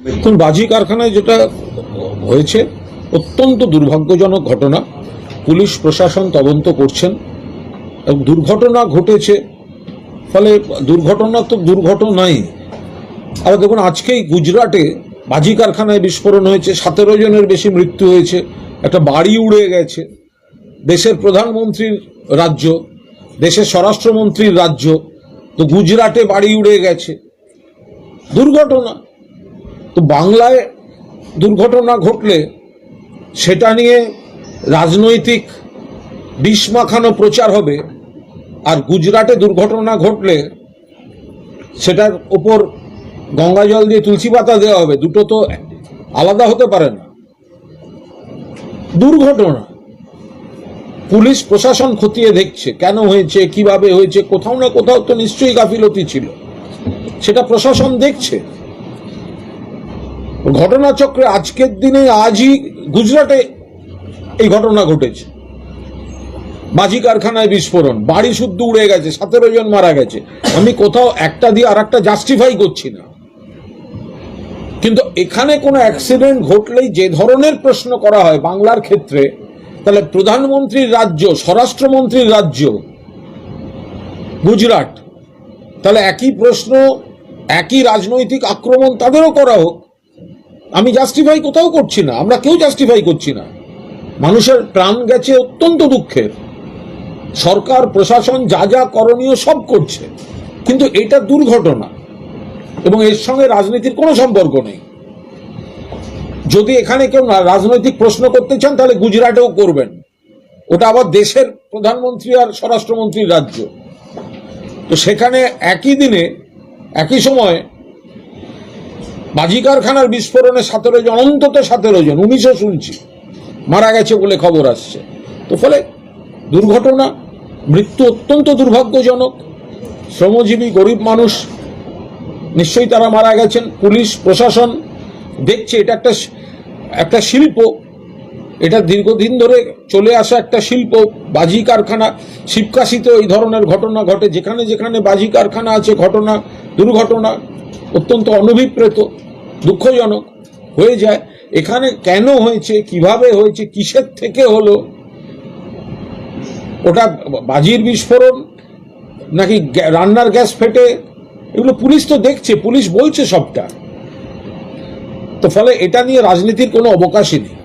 এখন বাজি কারখানায় যেটা হয়েছে, অত্যন্ত দুর্ভাগ্যজনক ঘটনা। পুলিশ, প্রশাসন তদন্ত করছেন এবং দুর্ঘটনা ঘটেছে। ফলে দুর্ঘটনা তো দুর্ঘটনাই আর দেখুন, আজকেই গুজরাটে বাজি কারখানায় বিস্ফোরণ হয়েছে, সতেরো জনের বেশি মৃত্যু হয়েছে, একটা বাড়ি উড়ে গেছে। দেশের প্রধানমন্ত্রীর রাজ্য, দেশের স্বরাষ্ট্রমন্ত্রীর রাজ্য, তো গুজরাটে বাড়ি উড়ে গেছে। দুর্ঘটনা। তো বাংলায় দুর্ঘটনা ঘটলে সেটা নিয়ে রাজনৈতিক বিষ মাখানো প্রচার হবে, আর গুজরাটে দুর্ঘটনা ঘটলে সেটার ওপর গঙ্গা জল দিয়ে তুলসী পাতা দেওয়া হবে, দুটো তো আলাদা হতে পারে না। দুর্ঘটনা। পুলিশ, প্রশাসন খতিয়ে দেখছে, কেন হয়েছে, কীভাবে হয়েছে, কোথাও না কোথাও তো নিশ্চয়ই গাফিলতি ছিল। সেটা প্রশাসন দেখছে। ঘটনাচক্রে আজকের দিনে আজই গুজরাটে এই ঘটনা ঘটেছে। মাঝি কারখানায় বিস্ফোরণ, বাড়ি শুদ্ধ উড়ে গেছে, সতেরো জন মারা গেছে। আমি কোথাও একটা দিয়ে আর একটা জাস্টিফাই করছি না। কিন্তু এখানে কোনো অ্যাক্সিডেন্ট ঘটলেই যে ধরনের প্রশ্ন করা হয় বাংলার ক্ষেত্রে, তাহলে প্রধানমন্ত্রীর রাজ্য, স্বরাষ্ট্রমন্ত্রীর রাজ্য, গুজরাট, তাহলে একই প্রশ্ন, একই রাজনৈতিক আক্রমণ তাদেরও করা হোক। আমি জাস্টিফাই কোথাও করছি না, আমরা কেউ জাস্টিফাই করছি না। মানুষের প্রাণ গেছে অত্যন্ত দুঃখের। সরকার, প্রশাসন, যা যা করণীয় সব করছে। কিন্তু এটা দুর্ঘটনা এবং এর সঙ্গে রাজনীতির কোনো সম্পর্ক নেই। যদি এখানে কেউ রাজনৈতিক প্রশ্ন করতে চান, তাহলে গুজরাটেও করবেন। ওটা আবার দেশের প্রধানমন্ত্রী আর স্বরাষ্ট্রমন্ত্রীর রাজ্য। তো সেখানে একই দিনে, একই সময় বাজি কারখানার বিস্ফোরণে সতেরো জন, অন্তত সতেরো জন, উনিশও শুনছি। মারা গেছে বলে খবর আসছে। তো ফলে দুর্ঘটনা, মৃত্যু অত্যন্ত দুর্ভাগ্যজনক। শ্রমজীবী, গরিব মানুষ, নিশ্চয়ই তারা মারা গেছেন। পুলিশ, প্রশাসন দেখছে, এটা একটা একটা শিল্প। এটা দীর্ঘদিন ধরে চলে আসা একটা শিল্প, বাজি কারখানা, শিবকাশিতে এই ধরনের ঘটনা ঘটে। যেখানে যেখানে বাজি কারখানা আছে, ঘটনা, দুর্ঘটনা অত্যন্ত অনভিপ্রেত, দুঃখজনক হয়ে যায়। এখানে কেন হয়েছে, কীভাবে হয়েছে, কিসের থেকে হলো? ওটা বাজির বিস্ফোরণ নাকি রান্নার গ্যাস ফেটে? এগুলো পুলিশ তো দেখছে, পুলিশ বলছে সবটা। তো ফলে এটা নিয়ে রাজনীতির কোনো অবকাশই নেই।